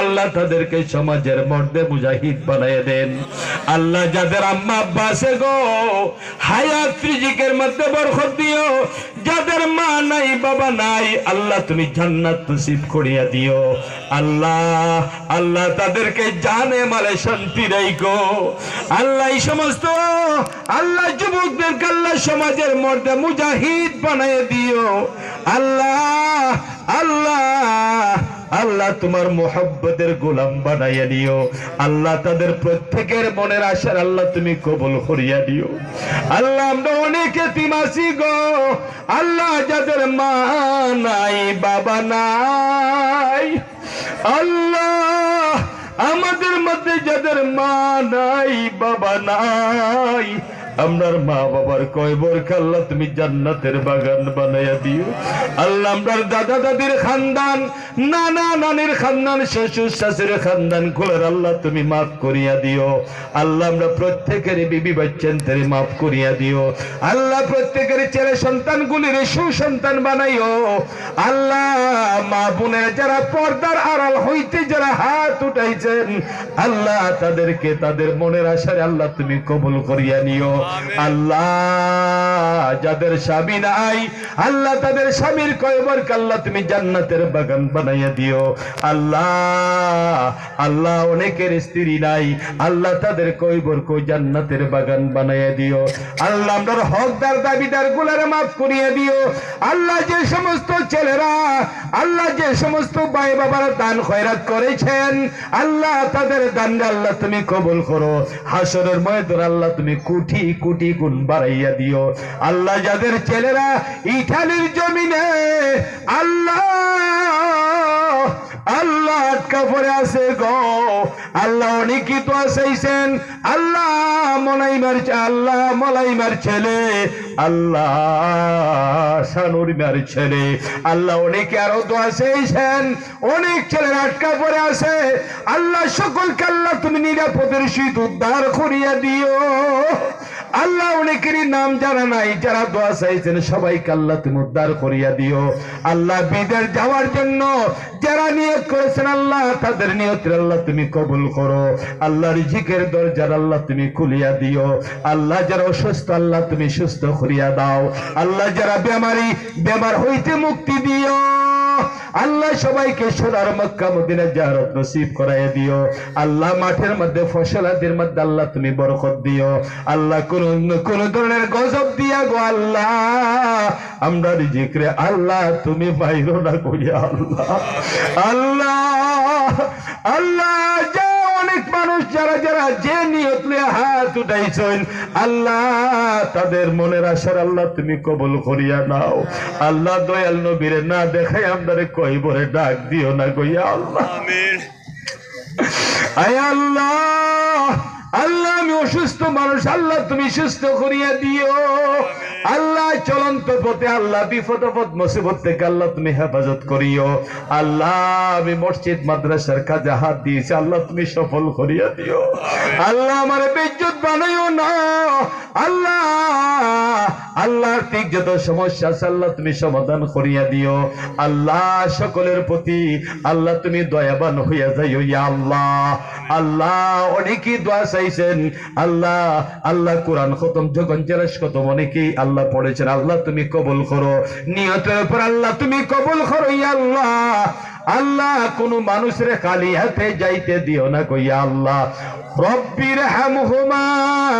আল্লাহ তাদেরকে সমাজের মধ্যে মুজাহিদ বানিয়ে দেন। আল্লাহ যাদের আম্মা আছে গো, হায়াত মধ্যে বরকত দিও। যাদের মা নাই, বাবা নাই, আল্লাহ তুমি জান্নাত নসিব করিয়া দিও। আল্লাহ আল্লাহ তাদেরকে জানে মালে শান্তি রাইকো আল্লাহ সমস্ত, আল্লাহ যুবকদেরকে আল্লাহ সমাজের মধ্যে মুজাহিদ বানিয়ে দিও। আল্লাহ আল্লাহ তোমার মোহাব্বতের গোলাম বানাইয়া দিও। আল্লাহ তাদের প্রত্যেকের মনের আশার আল্লাহ তুমি কবুল করিয়া দিও। আল্লাহ, আমরা অনেকে তিমাসি গো। আল্লাহ, যাদের মা নাই, বাবা নাই। আল্লাহ, আমাদের মধ্যে যাদের মা নাই, বাবা নাই। আমরার মা বাবার কয়বরকে আল্লাহ তুমি জান্নাতের বাগান বানাইয়া দিও। আল্লাহ আমরার দাদা দাদির খানদান, নানা নানির খানদান, শ্বশুর শাশুর খানদানগুলোর আল্লাহ তুমি মাফ করিয়া দিও। আল্লাহ আমরা প্রত্যেকের বিবি বাচ্চান্তরে মাফ করিয়া দিও। আল্লাহ প্রত্যেকের ছেলে সন্তানগুলির সুসন্তান বানাইও। আল্লাহ মা বোনের যারা পর্দার আড়াল হইতে যারা হাত উঠাইছেন, আল্লাহ তাদেরকে তাদের মনের আশারে আল্লাহ তুমি কবুল করিয়া নিও। আল্লাহ, যাদের স্বামী নাই, আল্লাহ তাদের স্বামীর কয়বার আল্লাহ তুমি জান্নাতের বাগান বানাইয়া দিও। আল্লাহ আল্লাহ অনেকের স্ত্রী নাই, আল্লাহ তাদের কয়বর কই জান্নাতের বাগান বানাইয়া দিও। আল্লাহ আমরা হকদার, দাবিদারগুলার মাফ করিয়ে দিও। আল্লাহ যে সমস্ত ছেলেরা, আল্লাহ যে সমস্ত ভাই বাবারা দান খয়রাত করেছেন, আল্লাহ তাদের দান আল্লাহ তুমি কবুল করো। হাসরের ময়দান আল্লাহ তুমি কোটি কোটি গুণ বাড়াইয়া দিও। আল্লাহ যাদের ছেলেরা ইটালির জমিনে, আল্লাহ আল্লাহ আটকা পড়ে আছে গো। আল্লাহ অনেকই তো আসাইছেন। আল্লাহ মলাইমার আল্লাহ মলাইমার ছেলে। আল্লাহ সানুরিমার ছেলে। আল্লাহ অনেকে আরও তো আসাইছেন। অনেক ছেলের আটকা পড়ে আছে। আল্লাহ সকলকে আল্লাহ তুমি নিরাপদের সহিত উদ্ধার করিয়া দিও। আল্লাহ অনেকেরই নাম জানা নাই, যারা দোয়া চাইছেন, সবাইকে আল্লাহ তুমি উদ্ধার করিয়া দিও। আল্লাহ বিদেশ যাওয়ার জন্য যারা নিয়ত করেছেন, আল্লাহ তাদের নিয়তের আল্লাহ তুমি কবুল করো। আল্লাহ রিজিকের দরজার আল্লাহ তুমি খুলিয়া দিও। আল্লাহ যারা অসুস্থ, আল্লাহ তুমি সুস্থ করিয়া দাও। আল্লাহ যারা বেমারি, বেমার হইতে মুক্তি দিও। আল্লাহ সবাইকে সোনার মক্কা মদিনা জাহারত নসিব করাইয়া দিও। আল্লাহ মাঠের মধ্যে ফসলাদের মধ্যে আল্লাহ তুমি বরকত দিও। আল্লাহ কোন কোন ধরনের গজব দিয়া গো আল্লাহ। আমরা রিজিকরে আল্লাহ, তুমি বাইরো না করিয়া আল্লাহ আল্লাহ আল্লাহ মানুষ যারা যারা যে নিয়ত হাত উঠাইছেন আল্লাহ তাদের মনের আশার আল্লাহ তুমি কবল করিয়া নাও। আল্লাহ দয়াল নবীরে না দেখাই আমাদের কইবরে ডাক দিও না কইয়া আল্লাহ। আয় আল্লাহ! আল্লাহ আমি অসুস্থ মানুষ আল্লাহ তুমি সুস্থ করিয়া দিও। আল্লাহ চলন্ত পথে আল্লাহ বিপদ পথ মুসিবত থেকে আল্লাহ তুমি হেফাজত করিও। আল্লাহ আমি মসজিদ মাদ্রাসার কাজে হাত দিয়েছি আল্লাহ তুমি সফল করিয়া দিও। আল্লাহ আমার বেজ্জত বানাইও না। আল্লাহ আল্লাহর ঠিক যত সমস্যা আছে আল্লাহ তুমি সমাধান করিয়া দিও। আল্লাহ সকলের প্রতি আল্লাহ তুমি দয়াবান হইয়া যাইও ইয়া আল্লাহ। আল্লাহ অনেকেই দোয়া চাইছেন? আল্লাহ আল্লাহ কোরআন খতম, যখন জেলাস খতম, অনেকেই আল্লাহ পড়েছেন। আল্লাহ, তুমি কবল করো। নিয়তের উপর আল্লাহ, তুমি কবল করো আল্লাহ। আল্লাহ, কোন মানুষের খালি হাতে যাইতে দিও না কইয়া আল্লাহ। রব্বির হামহুমা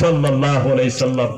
صلى الله عليه وسلم.